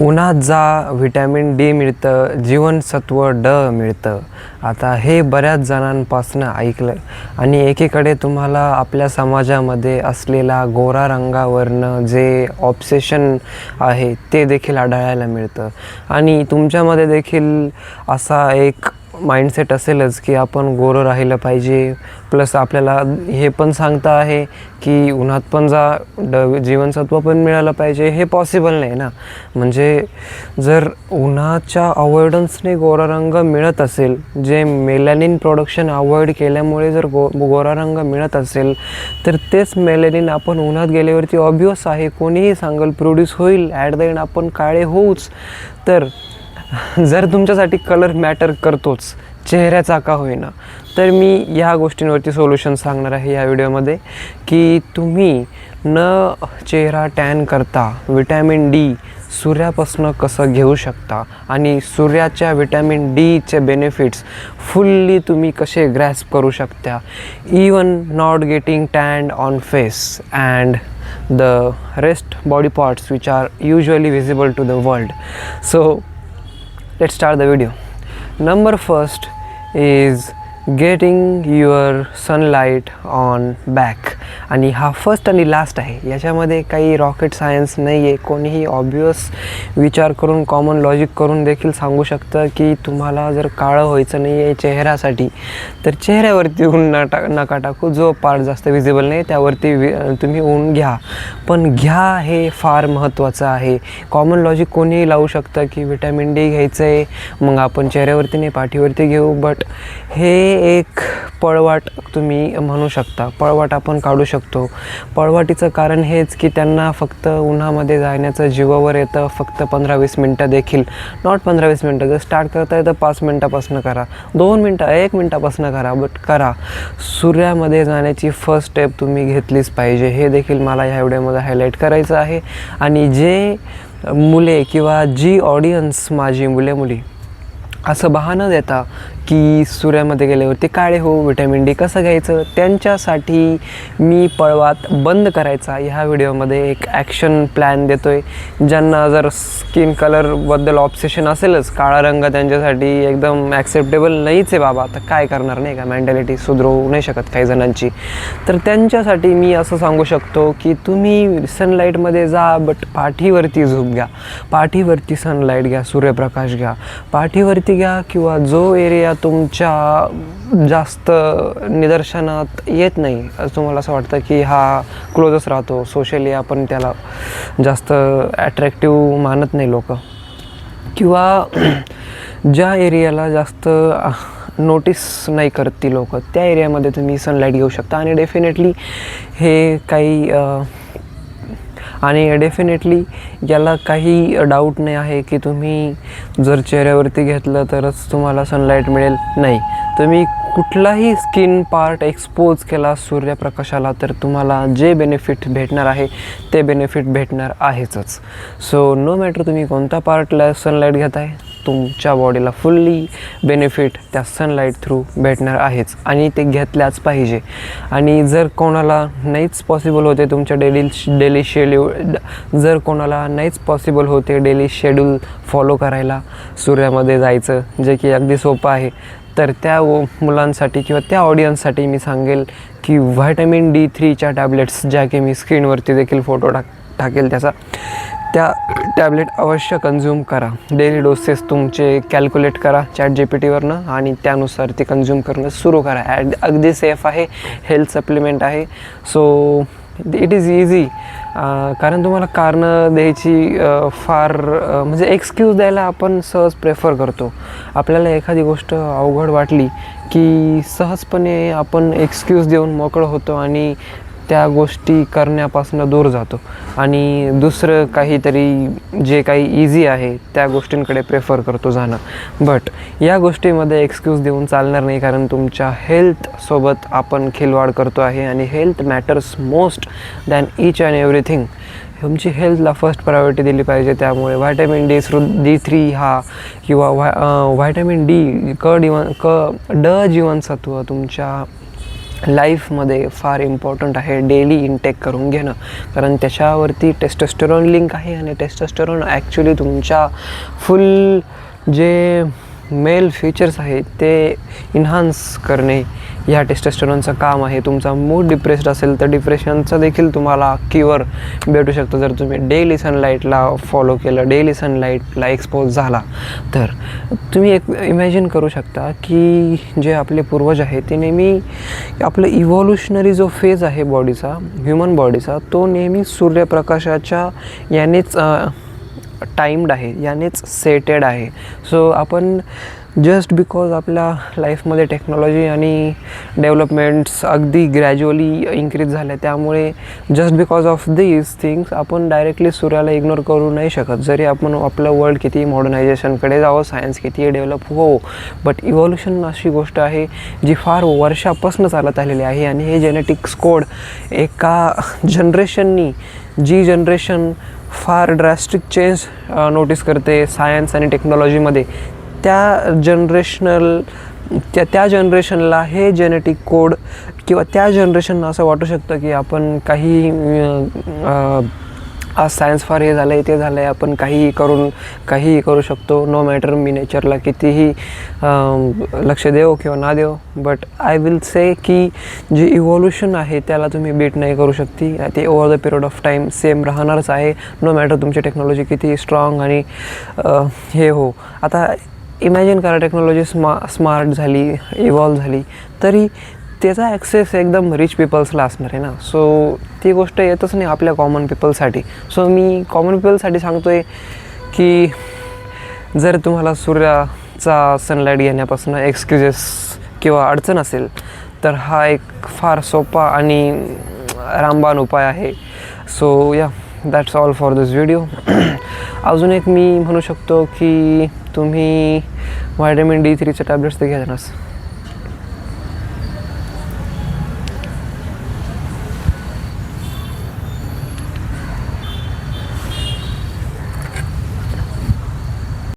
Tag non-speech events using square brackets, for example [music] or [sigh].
उन्हात जा vitamin D मिळतं जीवनसत्व ड मिळतं. आता हे बऱ्याच जणांपासून ऐकलं आणि एकीकडे तुम्हाला आपल्या समाजामध्ये असलेला गोरा रंगावरनं जे ऑब्सेशन आहे ते देखील आढळायला मिळतं. आणि तुमच्यामध्ये देखील असा एक माइंडसेट असेलच की आपण गोरं राहिलं पाहिजे. प्लस आपल्याला हे पण सांगता आहे की उन्हात पण जा ड जीवनसत्व पण मिळालं पाहिजे. हे पॉसिबल नाही ना. म्हणजे जर उन्हाच्या अवॉइडन्सने गोरा रंग मिळत असेल जे मेलॅनिन प्रोडक्शन अवॉइड केल्यामुळे जर गो गोरा रंग मिळत असेल तर तेच मेलॅनिन आपण उन्हात गेल्यावरती ऑब्वियस आहे. कोणीही सांगेल प्रोड्यूस होईल ॲट द एंड आपण काळे होऊच. तर जर तुमच्यासाठी कलर मॅटर करतोच चेहऱ्याचा का होईना तर मी या गोष्टींवरती सोल्युशन सांगणार आहे या व्हिडिओमध्ये की तुम्ही न चेहरा टॅन करता विटॅमिन डी सूर्यापासून कसं घेऊ शकता आणि सूर्याच्या विटॅमिन डीचे बेनिफिट्स फुल्ली तुम्ही कसे ग्रॅस्प करू शकता. Even not getting tanned on face and the rest body parts which are usually visible to the world so let's start the video. Number first is getting your sunlight on back आणि हा first आणि last आहे. याच्यामध्ये काही rocket science नाही आहे कोणीही obvious विचार करून कॉमन लॉजिक करून देखील सांगू शकतं की तुम्हाला जर काळं व्हायचं नाही आहे चेहऱ्यासाठी तर चेहऱ्यावरती ऊन नटा नका टाकू. जो पार्ट जास्त विजिबल नाही त्यावरती वि तुम्ही ऊन घ्या. पण घ्या हे फार महत्त्वाचं आहे. कॉमन लॉजिक कोणीही लावू शकतं की विटॅमिन डी घ्यायचं आहे मग आपण चेहऱ्यावरती नाही पाठीवरती घेऊ. बट हे एक पळवाट तुम्ही म्हणू शकता. पळवाट आपण काढू शकतो. पळवाटीचं कारण हेच की त्यांना फक्त उन्हामध्ये जाण्याचं जीवावर येतं. फक्त पंधरा वीस मिनटं देखील. नॉट पंधरा वीस मिनटं. जर स्टार्ट करता येतं पाच मिनटापासून करा. दोन मिनटं एक मिनटापासून करा. बट करा. सूर्यामध्ये जाण्याची फर्स्ट स्टेप तुम्ही घेतलीच पाहिजे. हे देखील मला ह्या व्हिडिओमध्ये हायलाईट करायचं आहे. आणि जे मुले किंवा जी ऑडियन्स माझी मुले मुली असं बहाणं देता की सूर्यामध्ये गेल्यावरती काळे हो विटॅमिन डी कसं घ्यायचं? त्यांच्यासाठी मी पळवात बंद करायचा. ह्या व्हिडिओमध्ये एक ॲक्शन प्लॅन देतो आहे ज्यांना जर स्किन कलरबद्दल ऑप्सेशन असेलच काळा रंग त्यांच्यासाठी एकदम ॲक्सेप्टेबल नाहीच आहे बाबा. आता काय करणार नाही का? मेंटॅलिटी सुधरवू नाही शकत काही जणांची. तर त्यांच्यासाठी मी असं सांगू शकतो की तुम्ही सनलाईटमध्ये जा बट पाठीवरती झोप घ्या. पाठीवरती सनलाईट घ्या सूर्यप्रकाश घ्या. पाठीवरती एरिया किंवा जो एरिया तुमच्या जास्त निदर्शनात येत नाही असं तुम्हाला असं वाटतं की हा क्लोजच राहतो. सोशली आपण त्याला जास्त ॲट्रॅक्टिव्ह मानत नाही लोक. किंवा [clears throat] ज्या एरियाला जास्त नोटीस नाही करत ती लोक त्या एरियामध्ये तुम्ही सनलाईट घेऊ शकता. आणि डेफिनेटली हे काही आणि डेफिनेटली याला काही डाऊट नाही आहे की तुम्ही जर चेहऱ्यावरती घेतलं तरच तुम्हाला सनलाईट मिळेल? नाही. तुम्ही कुठलाही स्किन पार्ट एक्सपोज केला सूर्यप्रकाशाला तर तुम्हाला जे बेनिफिट भेटणार आहे ते बेनिफिट भेटणार आहेचच. सो नो मॅटर तुम्ही कोणता पार्टला सनलाईट घेताय तुमच्या बॉडीला फुल्ली बेनिफिट त्या सनलाईट थ्रू भेटणार आहेच. आणि ते घेतल्याच पाहिजे. आणि जर कोणाला नाहीच पॉसिबल होते तुमच्या डेली डेली शेड्यूल जर कोणाला नाहीच पॉसिबल होते डेली शेड्यूल फॉलो करायला सूर्यामध्ये जायचं जे की अगदी सोपं आहे तर त्या व- मुलांसाठी किंवा त्या ऑडियन्ससाठी मी सांगेल की व्हायटॅमिन डी थ्रीच्या टॅबलेट्स ज्या की मी स्क्रीनवरती देखील फोटो टाक टाकेल त्याचा. त्या टॅबलेट अवश्य कन्झ्युम करा. डेली डोसेस तुमचे कॅल्क्युलेट करा चॅट जी पी टीवरनं आणि त्यानुसार ते कन्झ्युम करणं सुरू करा. ॲड अगदी सेफ आहे हेल्थ सप्लिमेंट आहे. सो इट इज इझी कारण तुम्हाला कारणं द्यायची फार म्हणजे एक्सक्यूज द्यायला आपण सहज प्रेफर करतो. आपल्याला एखादी गोष्ट अवघड वाटली की सहजपणे आपण एक्सक्यूज देऊन मोकळं होतो आणि त्या गोष्टी करण्यापासून दूर जातो. आणि दुसरं काहीतरी जे काही इझी आहे त्या गोष्टींकडे प्रेफर करतो जाणं. बट या गोष्टीमध्ये एक्सक्यूज देऊन चालणार नाही कारण तुमच्या हेल्थसोबत आपण खिलवाड करतो आहे आणि health matters most than each and everything तुमची हेल्थला फर्स्ट प्रायोरिटी दिली पाहिजे त्यामुळे vitamin D through D three हा किंवा व्हाय व्हायटॅमिन डी क डिवन क ड जीवनसत्व तुमच्या लाईफमध्ये फार इम्पॉर्टंट आहे. डेली इनटेक करून घेणं. कारण त्याच्यावरती टेस्टोस्टेरॉन लिंक आहे आणि टेस्टोस्टेरॉन ॲक्च्युली तुमच्या फुल जे मेल फीचर्स आहेत ते इन्हान्स करणे ह्या टेस्टोस्टेरॉनचं काम आहे. तुमचा मूड डिप्रेस्ड असेल तर डिप्रेशनचं देखील तुम्हाला क्युअर भेटू शकतं. जर तुम्ही डेली सनलाईटला फॉलो केलं डेली सनलाईटला एक्सपोज झाला तर तुम्ही एक इमॅजिन करू शकता की जे आपले पूर्वज आहेत ते नेहमी आपलं इव्हॉल्युशनरी जो फेज आहे बॉडीचा ह्युमन बॉडीचा तो नेहमी सूर्यप्रकाशाच्या यानेच टाईम्ड आहे यानेच सेटेड आहे. सो आपण जस्ट बिकॉज आपल्या लाईफमध्ये टेक्नॉलॉजी आणि डेव्हलपमेंट्स अगदी ग्रॅज्युअली इन्क्रीज झाल्या त्यामुळे just because of these things आपण डायरेक्टली सूर्याला इग्नोर करू नाही शकत. जरी आपण आपलं वर्ल्ड किती मॉडर्नायझेशनकडे जावं सायन्स किती डेव्हलप हो बट इव्हॉल्युशन अशी गोष्ट आहे जी फार वर्षापासून चालत आलेली आहे आणि हे जेनेटिक्स कोड एका जनरेशननी जी जनरेशन फार ड्रॅस्टिक चेंज नोटीस करते सायन्स आणि टेक्नॉलॉजीमध्ये त्या जनरेशनल त्या त्या जनरेशनला हे जेनेटिक कोड किंवा त्या जनरेशनला असं वाटू शकतं की आपण काही आज सायन्स फार हे झालं आहे ते झालं आहे आपण काहीही करून काहीही करू शकतो. नो मॅटर मी नेचरला कितीही लक्ष देऊ किंवा ना देऊ बट आय विल से की जे इव्हॉल्युशन आहे त्याला तुम्ही बीट नाही करू शकती. ते over the period of time same राहणारच आहे. नो मॅटर तुमची टेक्नॉलॉजी किती स्ट्रॉंग आणि हे हो. आता इमॅजिन करा टेक्नॉलॉजी स्मा स्मार्ट झाली इव्हॉल्व झाली. तरी त्याचा ॲक्सेस एकदम रिच पीपल्सला असणार आहे ना. सो ती गोष्ट येतच नाही आपल्या कॉमन पीपलसाठी सो मी कॉमन पीपलसाठी सांगतो आहे की जर तुम्हाला सूर्याचा सनलाईट घेण्यापासून एक्सक्युजेस किंवा अडचण असेल तर हा एक फार सोपा आणि रामबाण उपाय आहे. So yeah that's all for this video अजून एक मी म्हणू शकतो की तुम्ही व्हायटॅमिन डी थ्रीचे टॅबलेट्स ते घ्या ना.